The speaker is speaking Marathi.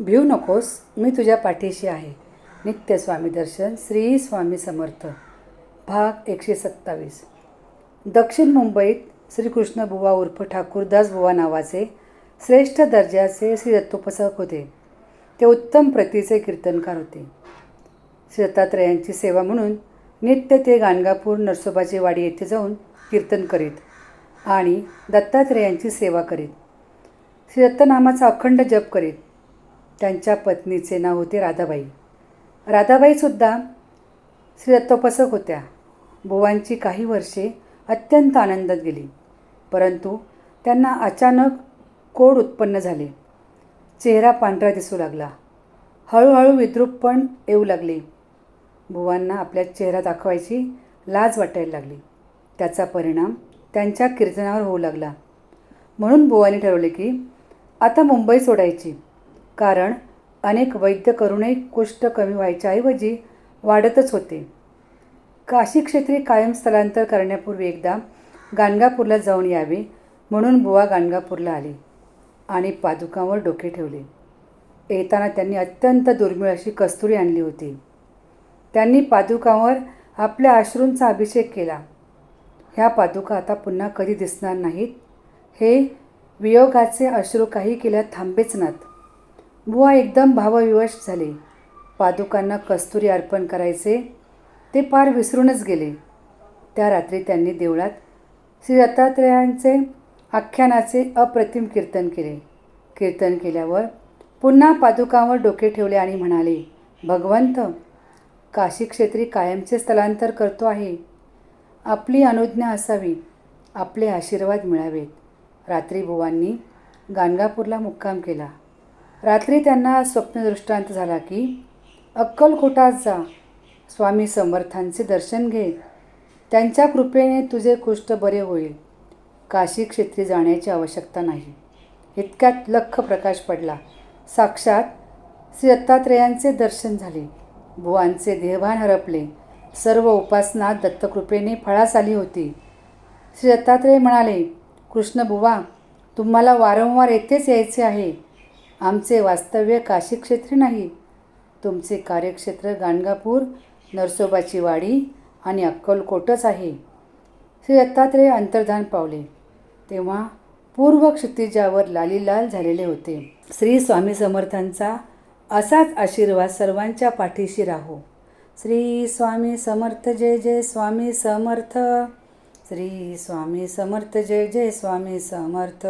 भिऊ नकोस मी तुझ्या पाठीशी आहे. नित्य स्वामी दर्शन श्री स्वामी समर्थ. भाग एकशे सत्तावीस. दक्षिण मुंबईत श्रीकृष्ण बुवा उर्फ ठाकूरदास बुवा नावाचे श्रेष्ठ दर्जाचे श्री दत्तोपसक होते. ते उत्तम प्रतीचे कीर्तनकार होते. श्री दत्तात्रयांची सेवा म्हणून नित्य ते गाणगापूर नरसोबाची वाडी येथे जाऊन कीर्तन करीत आणि दत्तात्रेयांची सेवा करीत. श्री दत्तनामाचा अखंड जप करीत. त्यांच्या पत्नीचे नाव होते राधाबाई. राधाबाईसुद्धा श्री दत्तोपासक होत्या. बुवांची काही वर्षे अत्यंत आनंदात गेली. परंतु त्यांना अचानक कोड उत्पन्न झाले. चेहरा पांढरा दिसू लागला. हळूहळू विद्रूप पण येऊ लागले. बुवांना आपल्या चेहरा दाखवायची लाज वाटायला लागली. त्याचा परिणाम त्यांच्या कीर्तनावर होऊ लागला. म्हणून बुवांनी ठरवले की आता मुंबई सोडायची. कारण अनेक वैद्य करूनही कुष्ठ कमी व्हायच्याऐवजी वाढतच होते. काशी क्षेत्री कायम स्थलांतर करण्यापूर्वी एकदा गाणगापूरला जाऊन यावे म्हणून बुवा गाणगापूरला आले आणि पादुकांवर डोके ठेवले. येताना त्यांनी अत्यंत दुर्मिळ अशी कस्तुरी आणली होती. त्यांनी पादुकांवर आपल्या अश्रूंचा अभिषेक केला. ह्या पादुका आता पुन्हा कधी दिसणार नाहीत? हे वियोगाचे अश्रू काही केल्या थांबेच नात. बुवा एकदम भावविवश झाले. पादुकांना कस्तुरी अर्पण करायचे. ते पार विसरूनच गेले. त्या रात्री त्यांनी देवळात श्री दत्तात्रेयांचे आख्यानाचे अप्रतिम कीर्तन केले. कीर्तन केल्यावर पुन्हा पादुकांवर डोके ठेवले आणि म्हणाले भगवंत काशी क्षेत्री कायमचे स्थलांतर करतो आहे. आपली अनुज्ञा असावी. आपले आशीर्वाद मिळावेत. रात्री बुवांनी गाणगापूरला मुक्काम केला. रात्री त्यांना स्वप्नदृष्टांत झाला की अक्कलकोटात जा स्वामी समर्थांचे दर्शन घे. त्यांच्या कृपेने तुझे कुष्ठ बरे होईल. काशी क्षेत्री जाण्याची आवश्यकता नाही. इतक्यात लख प्रकाश पडला. साक्षात श्री दत्तात्रेयांचे दर्शन झाले. बुवांचे देहभान हरपले. सर्व उपासना दत्तकृपेने फळास आली होती. श्री दत्तात्रेय म्हणाले कृष्णबुवा तुम्हाला वारंवार येथेच यायचे आहे. आमचे वास्तव्य काशी क्षेत्र नाही. तुमचे कार्यक्षेत्र गाणगापूर नरसोबाची वाडी आणि अक्कलकोटच आहे. श्री दत्तात्रेय अंतर्धान पावले. तेव्हा पूर्व क्षितिजावर लालीलाल झालेले होते. श्री स्वामी समर्थांचा असाच आशीर्वाद सर्वांच्या पाठीशी राहो. श्री स्वामी समर्थ जय जय स्वामी समर्थ. श्री स्वामी समर्थ जय जय स्वामी समर्थ.